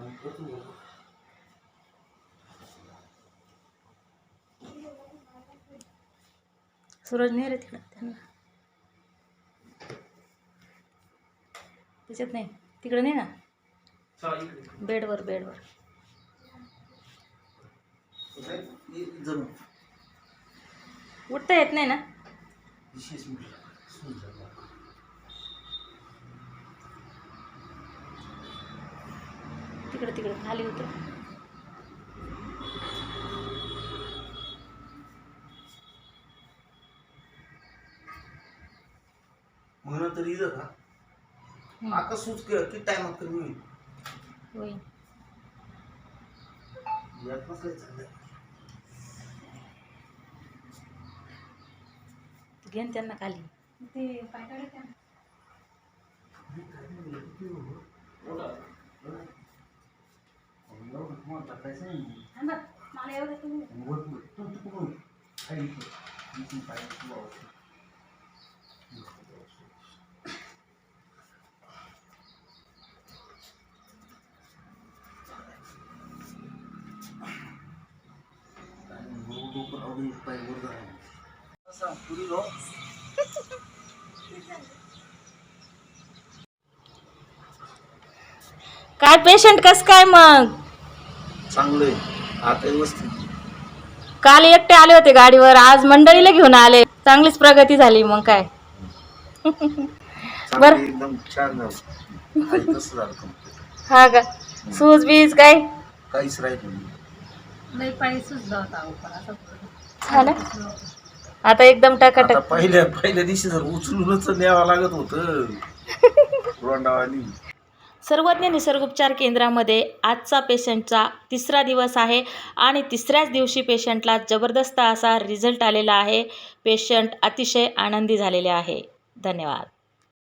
आणि. सूरज नाही रे तिकडं त्यांना त्याच्यात नाही तिकडं नाही ना चला इकडे. बेडवर बेडवर. उठता येत नाही ना सुंदर. तिकडं खाली होतं मग नंतर इथं का. आता सूच कर किती टायमात कर मी होईल यात नसलं चाललंय घे ना त्यांना खाली ते पाय काढत आहे. मला एवढं काय पेशंट कस काय मग? चांगलंय आता व्यवस्थित काल एकटे आले होते गाडीवर आज मंडळीला घेऊन आले. चांगलीच प्रगती झाली मग काय? चांगलं एकदम छान झालं. आई तसं झालं complete. हा का? सूज बीज काय? काहीच राहिलं नाही. लई पाय सुचला होता अहो, पण असं हा ना? आता एकदम आता टकाटक पहिल्या पहिल्या दिवशी जर उचलूनच न्यावं लागत होतं. रोंडावानी. सर्वज्ञ निसर्गोपचार केंद्रामध्ये आजचा पेशंटचा तिसरा दिवस आहे आणि तिसऱ्याच दिवशी पेशंटला जबरदस्त असा रिझल्ट आलेला आहे. पेशंट अतिशय आनंदी झालेले आहे. धन्यवाद.